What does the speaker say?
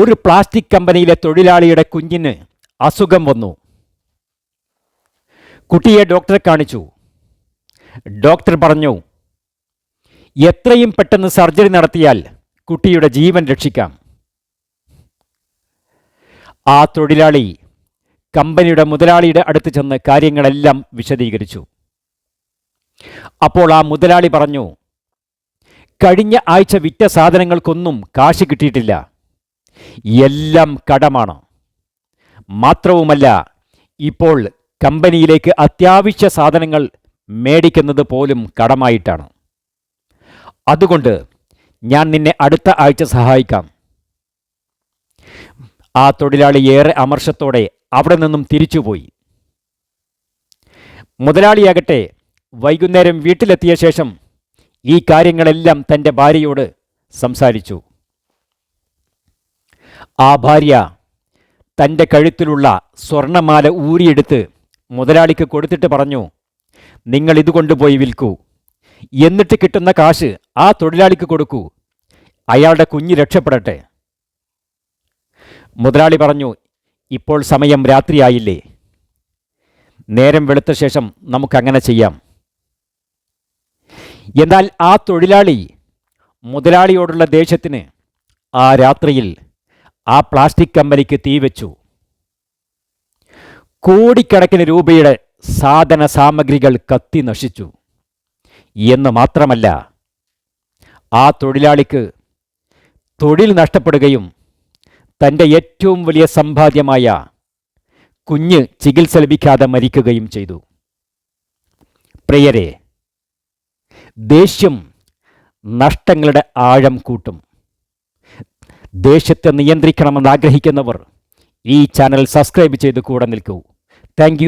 ഒരു പ്ലാസ്റ്റിക് കമ്പനിയിലെ തൊഴിലാളിയുടെ കുഞ്ഞിന് അസുഖം വന്നു. കുട്ടിയെ ഡോക്ടറെ കാണിച്ചു. ഡോക്ടർ പറഞ്ഞു എത്രയും പെട്ടെന്ന് സർജറി നടത്തിയാൽ കുട്ടിയുടെ ജീവൻ രക്ഷിക്കാം. ആ തൊഴിലാളി കമ്പനിയുടെ മുതലാളിയുടെ അടുത്ത് ചെന്ന് കാര്യങ്ങളെല്ലാം വിശദീകരിച്ചു. അപ്പോൾ ആ മുതലാളി പറഞ്ഞു കഴിഞ്ഞ ആഴ്ച വിറ്റ സാധനങ്ങൾക്കൊന്നും കാശ് കിട്ടിയിട്ടില്ല. എല്ലാം കടമാണ്. മാത്രവുമല്ല ഇപ്പോൾ കമ്പനിയിലേക്ക് അത്യാവശ്യ സാധനങ്ങൾ മേടിക്കുന്നത് പോലും കടമായിട്ടാണ്. അതുകൊണ്ട് ഞാൻ നിന്നെ അടുത്ത ആഴ്ച സഹായിക്കാം. ആ തൊഴിലാളി ഏറെ അമർഷത്തോടെ അവിടെ നിന്നും തിരിച്ചുപോയി. മുതലാളിയാകട്ടെ വൈകുന്നേരം വീട്ടിലെത്തിയ ശേഷം ഈ കാര്യങ്ങളെല്ലാം തന്റെ ഭാര്യയോട് സംസാരിച്ചു. ആ ഭാര്യ തന്റെ കഴുത്തിലുള്ള സ്വർണമാല ഊരിയെടുത്ത് മുതലാളിക്ക് കൊടുത്തിട്ട് പറഞ്ഞു നിങ്ങൾ ഇത് കൊണ്ടുപോയി വിൽക്കൂ. എന്നിട്ട് കിട്ടുന്ന കാശ് ആ തൊഴിലാളിക്ക് കൊടുക്കൂ. അയാളുടെ കുഞ്ഞ് രക്ഷപ്പെടട്ടെ. മുതലാളി പറഞ്ഞു ഇപ്പോൾ സമയം രാത്രിയായില്ലേ. നേരം വെളുത്ത ശേഷം നമുക്കങ്ങനെ ചെയ്യാം. എന്നാൽ ആ തൊഴിലാളി മുതലാളിയോടുള്ള ദേഷ്യത്തിന് ആ രാത്രിയിൽ ആ പ്ലാസ്റ്റിക് കമ്പനിക്ക് തീവച്ചു കോടിക്കണക്കിന് രൂപയുടെ സാധന സാമഗ്രികൾ കത്തി നശിച്ചു. എന്ന് മാത്രമല്ല ആ തൊഴിലാളിക്ക് തൊഴിൽ നഷ്ടപ്പെടുകയും തന്റെ ഏറ്റവും വലിയ സമ്പാദ്യമായ കുഞ്ഞ് ചികിത്സ ലഭിക്കാതെ മരിക്കുകയും ചെയ്തു. പ്രിയരെ ദേഷ്യം നഷ്ടങ്ങളുടെ ആഴം കൂട്ടും. ദേഷ്യത്തെ നിയന്ത്രിക്കണമെന്ന് ആഗ്രഹിക്കുന്നവർ ഈ ചാനൽ സബ്സ്ക്രൈബ് ചെയ്ത് കൂടെ നിൽക്കൂ. താങ്ക്